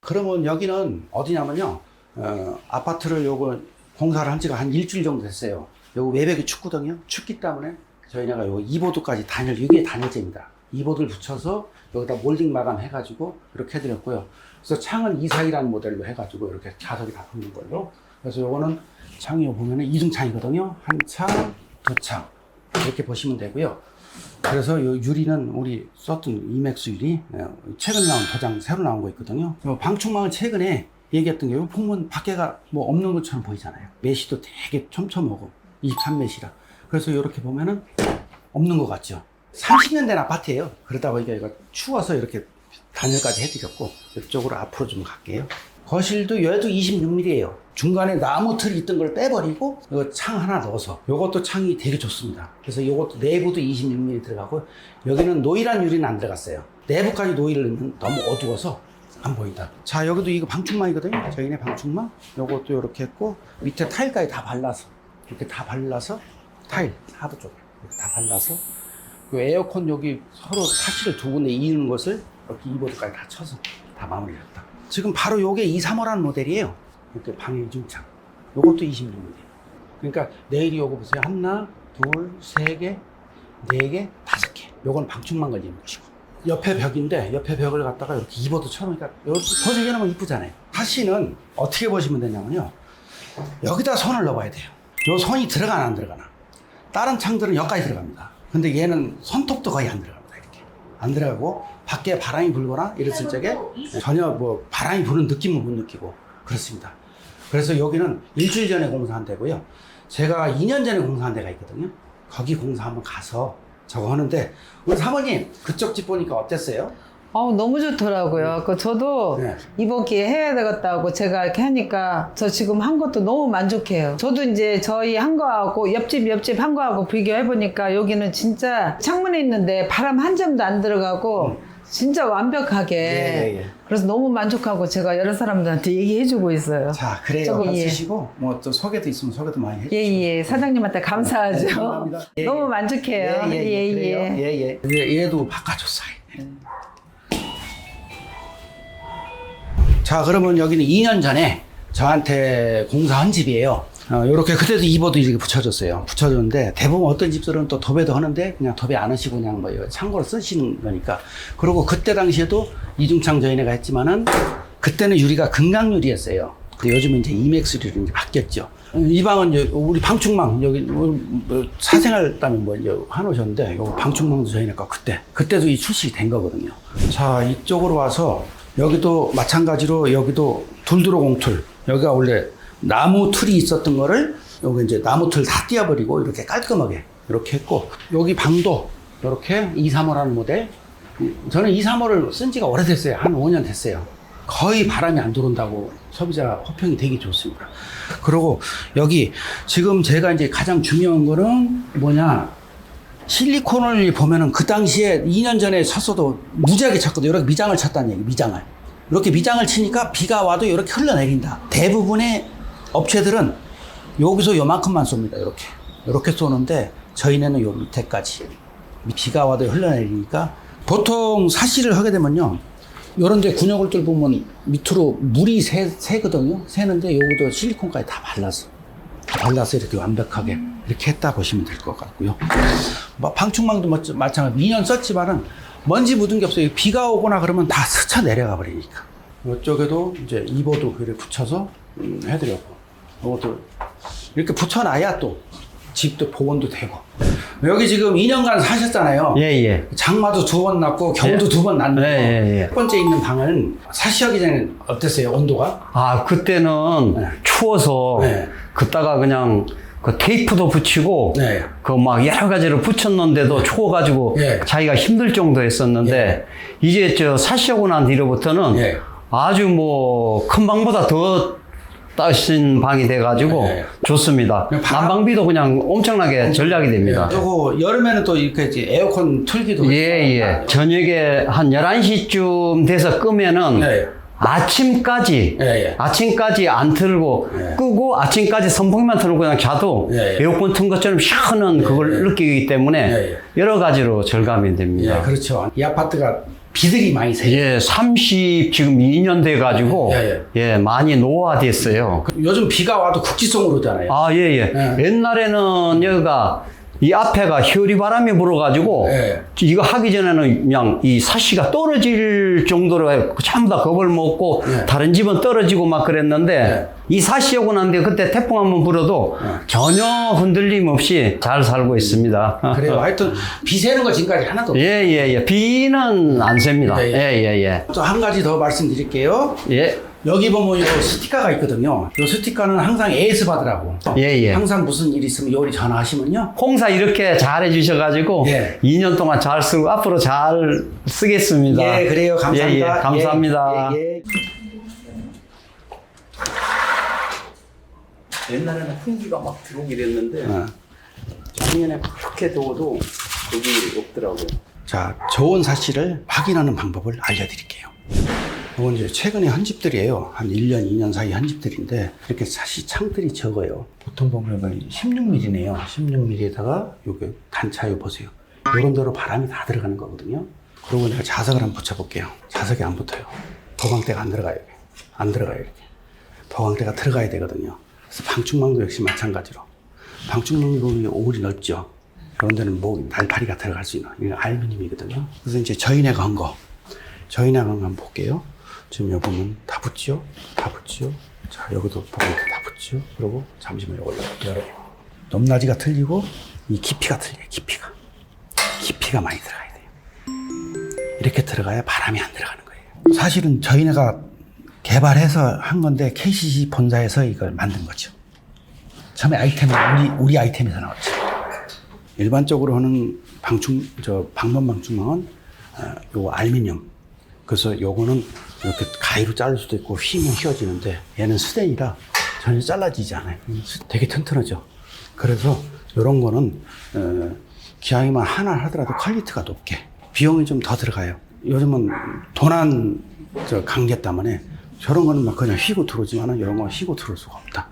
그러면 여기는 어디냐면요. 어, 아파트를 요거 공사를 한 지가 한 일주일 정도 됐어요. 요거 외벽이 춥거든요. 춥기 때문에 저희네가 요 이보드까지 단열, 이게 단열재입니다. 이보드를 붙여서 여기다 몰딩 마감 해가지고 이렇게 해드렸고요. 그래서 창은 2사이라는 모델로 해가지고 이렇게 좌석이 다 붙는 걸로. 그래서 요거는 창이 보면은 2중창이거든요. 한 창, 두 창. 이렇게 보시면 되고요. 그래서 요 유리는 우리 썼던 이맥스 유리 예, 최근 나온 도장 새로 나온 거 있거든요. 요 방충망은 최근에 얘기했던 게요 풍문 밖에가 뭐 없는 것처럼 보이잖아요. 메시도 되게 촘촘하고 23메시라. 그래서 이렇게 보면은 없는 것 같죠. 30년 된 아파트예요. 그러다 보니까 이거 추워서 이렇게 단열까지 해드렸고 이쪽으로 앞으로 좀 갈게요. 거실도 얘도 26mm예요. 중간에 나무 틀이 있던 걸 빼버리고 창 하나 넣어서 이것도 창이 되게 좋습니다. 그래서 이것도 내부도 26mm 들어가고 여기는 노이란 유리는 안 들어갔어요. 내부까지 노이를 넣으면 너무 어두워서 안 보인다. 자 여기도 이거 방충망이거든요. 저희네 방충망. 요것도 이렇게 했고 밑에 타일까지 다 발라서 이렇게 다 발라서 타일 하부 이렇게 다 발라서 그 에어컨 여기 서로 사실을 두 군데 이는 것을 이렇게 이보드까지 다 쳐서 다 마무리했다. 지금 바로 요게 235라는 모델이에요. 이렇게 방해 중창. 요것도 26mm. 그러니까 내일이 요거 보세요. 하나, 둘, 세 개, 네 개, 다섯 개. 요건 방충망 걸리는 것이고. 옆에 벽인데 옆에 벽을 갖다가 이렇게 이보드처럼 그러니까 도색해 놓으면 이쁘잖아요. 사실은 어떻게 보시면 되냐면요. 여기다 손을 넣어봐야 돼요. 요 손이 들어가나 안 들어가나. 다른 창들은 여기까지 들어갑니다. 근데 얘는 손톱도 거의 안 들어갑니다. 이렇게. 안 들어가고 밖에 바람이 불거나 이랬을 적에 전혀 뭐 바람이 부는 느낌을 못 느끼고 그렇습니다. 그래서 여기는 일주일 전에 공사한 데고요. 제가 2년 전에 공사한 데가 있거든요. 거기 공사 한번 가서 저거 하는데 우리 사모님 그쪽 집 보니까 어땠어요? 어우, 너무 좋더라고요. 그 저도 네. 이번 기회에 해야 되겠다고 제가 이렇게 하니까 저 지금 한 것도 너무 만족해요. 저도 이제 저희 한 거하고 옆집 옆집 한 거하고 비교해 보니까 여기는 진짜 창문에 있는데 바람 한 점도 안 들어가고 진짜 완벽하게. 음. 예, 예, 예. 그래서 너무 만족하고 제가 여러 사람들한테 얘기해주고 있어요. 자 그래요. 예. 쓰시고 뭐 또 소개도 있으면 소개도 많이 해주시고. 예, 예. 사장님한테 감사하죠. 네, 감사합니다. 예, 너무 예. 만족해요. 예, 예, 예, 그래요. 예. 예, 예. 얘- 얘도 바꿔줬어요. 자, 그러면 여기는 2년 전에 저한테 공사한 집이에요. 어, 요렇게 그때도 이보도 이렇게 붙여줬어요. 붙여줬는데 대부분 어떤 집들은 또 도배도 하는데 그냥 도배 안 하시고 그냥 뭐 창고로 쓰시는 거니까. 그리고 그때 당시에도 이중창 저희네가 했지만은 그때는 유리가 금강유리였어요. 근데 요즘은 이제 이맥스 유리로 이제 바뀌었죠. 이 방은 우리 방충망 여기 뭐, 뭐 사생활 때문에 뭐 해놓으셨는데 요 방충망도 저희네 거 그때 그때도 이 출시가 된 거거든요. 자 이쪽으로 와서 여기도 마찬가지로 여기도 둘두로 공툴 여기가 원래 나무 틀이 있었던 거를 여기 이제 나무 틀 다 띄어버리고 이렇게 깔끔하게 이렇게 했고 여기 방도 이렇게 235라는 모델 저는 235를 쓴 지가 오래됐어요 한 5년 됐어요 거의 바람이 안 들어온다고 소비자 호평이 되게 좋습니다 그리고 여기 지금 제가 이제 가장 중요한 거는 뭐냐 실리콘을 보면은 그 당시에 2년 전에 쳤어도 무지하게 쳤거든요. 이렇게 미장을 쳤다는 얘기, 미장을. 이렇게 미장을 치니까 비가 와도 이렇게 흘러내린다. 대부분의 업체들은 여기서 요만큼만 쏩니다. 이렇게. 이렇게 쏘는데 저희네는 요 밑에까지. 비가 와도 흘러내리니까 보통 사실을 하게 되면요. 요런 데 군역을 뚫으면 밑으로 물이 새, 새거든요. 새는데 여기도 실리콘까지 다 발라서. 발라서 이렇게 완벽하게 이렇게 했다 보시면 될 것 같고요. 뭐 방충망도 마- 마찬가지 2년 썼지만은 먼지 묻은 게 없어요. 비가 오거나 그러면 다 스쳐 내려가 버리니까. 이쪽에도 이제 이보드 이렇게 붙여서 음, 해드렸고, 이것도 이렇게 붙여놔야 또 집도 복원도 되고. 여기 지금 2년간 사셨잖아요. 예, 예. 장마도 두 번 났고 겨울도 예. 두번 났는데 예, 예, 예. 첫 번째 있는 방은 사시하기 전에 어땠어요? 온도가? 아, 그때는 네. 추워서 네. 그다가 그냥 그 테이프도 붙이고 네. 그 막 여러 가지를 붙였는데도 추워가지고 예. 자기가 힘들 정도였었는데 이제 저 사시하고 난 뒤로부터는 예. 아주 뭐 큰 방보다 더 따신 방이 돼가지고 예. 좋습니다. 그냥 바람- 난방비도 그냥 엄청나게 절약이 됩니다. 그리고 여름에는 또 이렇게 이제 에어컨 틀기도 예, 예. 저녁에 한 11시쯤 돼서 끄면은 예. 아침까지 예, 예. 아침까지 안 틀고 예. 끄고 아침까지 선풍기만 틀고 그냥 자도 예, 예. 에어컨 튼 것처럼 시원한 그걸 느끼기 때문에 예, 예. 여러 가지로 절감이 됩니다. 예, 그렇죠. 이 아파트가 비들이 많이 새요. 예, 30 지금 2년 돼 가지고 예, 예, 많이 노화됐어요. 요즘 비가 와도 국지성으로 오잖아요. 아, 예, 예. 네. 옛날에는 여기가 이 앞에가 휘바람이 불어가지고 네. 이거 하기 전에는 그냥 이 사시가 떨어질 정도로 전부 다 겁을 먹고 네. 다른 집은 떨어지고 막 그랬는데 네. 이 사시 오고 난데 그때 태풍 한 번 불어도 전혀 흔들림 없이 잘 살고 있습니다. 그래요. 하여튼 비 새는 거 지금까지 하나도 없어요. 예, 예, 예. 비는 안 셉니다. 예, 예, 예, 예. 또 한 가지 더 말씀드릴게요. 예. 여기 보면 이 스티커가 있거든요. 이 스티커는 항상 AS 받으라고. 예, 예. 항상 무슨 일 있으면 요리 전화하시면요. 홍사 이렇게 잘 해주셔가지고 예. 2년 동안 잘 쓰고 앞으로 잘 쓰겠습니다. 예, 그래요. 감사합니다. 예, 예, 감사합니다. 예, 예, 옛날에는 풍기가 막 들어오게 됐는데 어. 작년에 그렇게 더워도 여기 없더라고요. 자, 좋은 사실을 확인하는 방법을 알려드릴게요. 이건 이제 최근에 한 집들이에요. 한 1년, 2년 사이 한 집들인데, 이렇게 사실 창들이 적어요. 보통 보면 16mm네요. 16mm에다가 요게 단차요 보세요. 요런 대로 바람이 다 들어가는 거거든요. 그리고 내가 자석을 한번 붙여볼게요. 자석이 안 붙어요. 도광대가 안 들어가요. 안 들어가요, 이렇게. 도광대가 들어가야 되거든요. 그래서 방충망도 역시 마찬가지로. 방충망도 오울이 넓죠. 그런 데는 뭐 날파리가 들어갈 수 있는 이거 알루미늄이거든요. 그래서 이제 저희네가 한 거, 저희네가 한 거 한번 볼게요. 지금 여기 보면 다 붙죠? 다 붙죠? 자, 여기도 보면 다 붙죠? 그리고 잠시만 요걸 열어요. 높낮이가 틀리고 이 깊이가 틀려요. 깊이가. 깊이가 많이 들어가야 돼요. 이렇게 들어가야 바람이 안 들어가는 거예요. 사실은 저희네가 개발해서 한 건데 KCC 본사에서 이걸 만든 거죠. 처음에 아이템은 우리, 우리 아이템에서 나왔죠. 일반적으로 하는 방충, 저 방문 방충망은 어, 요 알루미늄. 그래서 요거는 이렇게 가위로 자를 수도 있고 휘면 휘어지는데 얘는 스텐이라 전혀 잘라지지 않아요. 스- 되게 튼튼하죠. 그래서 요런 거는 어, 기왕이면 하나 하더라도 퀄리티가 높게 비용이 좀 더 들어가요. 요즘은 도난 저 관계 때문에 저런 거는 막 그냥 휘고 들어오지만은 이런 건 휘고 들어올 수가 없다.